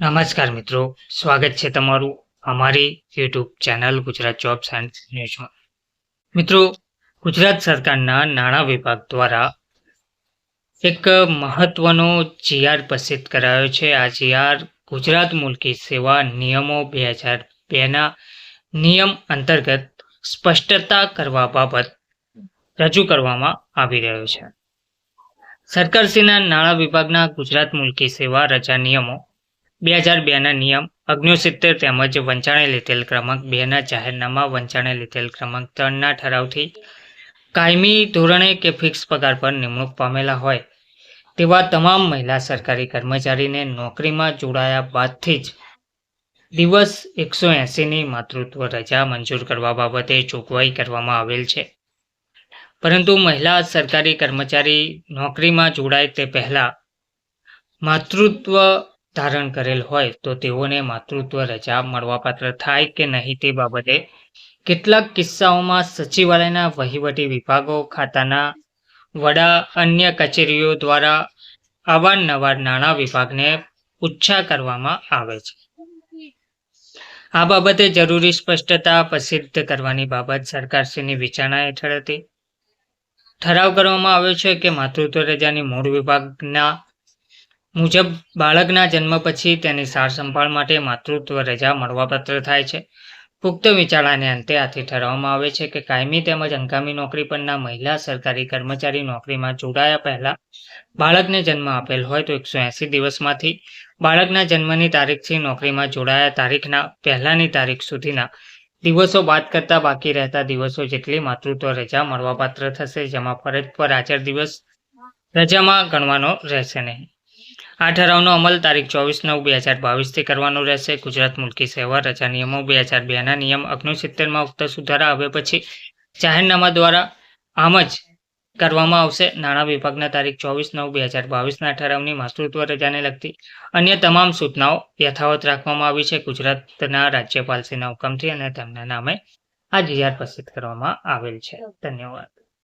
નમસ્કાર મિત્રો. સ્વાગત છે તમારું અમારી YouTube channel Gujarat jobs and ન્યૂઝમાં. મિત્રો, ગુજરાત સરકારના નાણાં વિભાગ દ્વારા એક મહત્વનો જીઆર પ્રસિદ્ધ કરાયો છે. આ જીઆર ગુજરાત મુલકી સેવા નિયમો બે હજાર બેના નિયમ અંતર્ગત સ્પષ્ટતા કરવા બાબત રજૂ કરવામાં આવી રહ્યો છે. સરકારશ્રીના નાણાં વિભાગના ગુજરાત મુલકી સેવા રજા નિયમો બે હજાર બેના નિયમ અગ્નિસિત્તેર તેમજ વંચાણે લીધેલ ક્રમાંક બેના જાહેરનામા વંચાણે લીધેલ ક્રમાંક ત્રણના ઠરાવથી કાયમી ધોરણે કે ફિક્સ પગાર પર નિમણૂક પામેલા હોય તેવા તમામ મહિલા સરકારી કર્મચારીને નોકરીમાં જોડાયા બાદથી જ દિવસ એકસો એંસીની માતૃત્વ રજા મંજૂર કરવા બાબતે જોગવાઈ કરવામાં આવેલ છે. પરંતુ મહિલા સરકારી કર્મચારી નોકરીમાં જોડાય તે પહેલા માતૃત્વ ધારણ કરેલ હોય તો તેઓને માતૃત્વ રજા મળવાપાત્ર થાય કે નહીં તે બાબતે કેટલાક કિસ્સાઓમાં સચિવાલયના વહીવટી વિભાગો, ખાતાના વડા, અન્ય કચેરીઓ દ્વારા અવારનવાર નાણાં વિભાગને પૂછા કરવામાં આવે છે. આ બાબતે જરૂરી સ્પષ્ટતા પ્રસિદ્ધ કરવાની બાબત સરકારશ્રીની વિચારણા હેઠળ હતી. ઠરાવ કરવામાં આવ્યો છે કે માતૃત્વ રજાની મૂળ વિભાગના મુજબ બાળકના જન્મ પછી તેની સાર સંભાળ માટે માતૃત્વ રજા મળવાપાત્ર થાય છે. પુખ્ત વિચારણાને અંતે આથી ઠરાવવામાં આવે છે કે કાયમી તેમજ હંગામી નોકરી પરના મહિલા સરકારી કર્મચારી નોકરીમાં જોડાયા પહેલા બાળકને જન્મ આપેલ હોય તો એકસો એંસી દિવસમાંથી બાળકના જન્મની તારીખથી નોકરીમાં જોડાયા તારીખના પહેલાની તારીખ સુધીના દિવસો બાદ કરતા બાકી રહેતા દિવસો જેટલી માતૃત્વ રજા મળવાપાત્ર થશે, જેમાં ફરજ પર હાજર દિવસ રજામાં ગણવાનો રહેશે નહીં. આ ઠરાવનો અમલ તારીખ ચોવીસ નવ બે હજાર બાવીસથી કરવાનો રહેશે. ગુજરાત મુલકી સેવા રજા નિયમો બે હજાર બેના નિયમ અગ્નિસિત્તેરમાં ઉક્ત સુધારા હવે પછી જાહેરનામા દ્વારા આમ જ કરવામાં આવશે. નાણાં વિભાગના તારીખ ચોવીસ નવ બે હજાર બાવીસના ઠરાવની માતૃત્વ રજાને લગતી અન્ય તમામ સૂચનાઓ યથાવત રાખવામાં આવી છે. ગુજરાતના રાજ્યપાલશ્રીના હુકમથી અને તેમના નામે આ જીઆર પ્રસિદ્ધ કરવામાં આવેલ છે. ધન્યવાદ.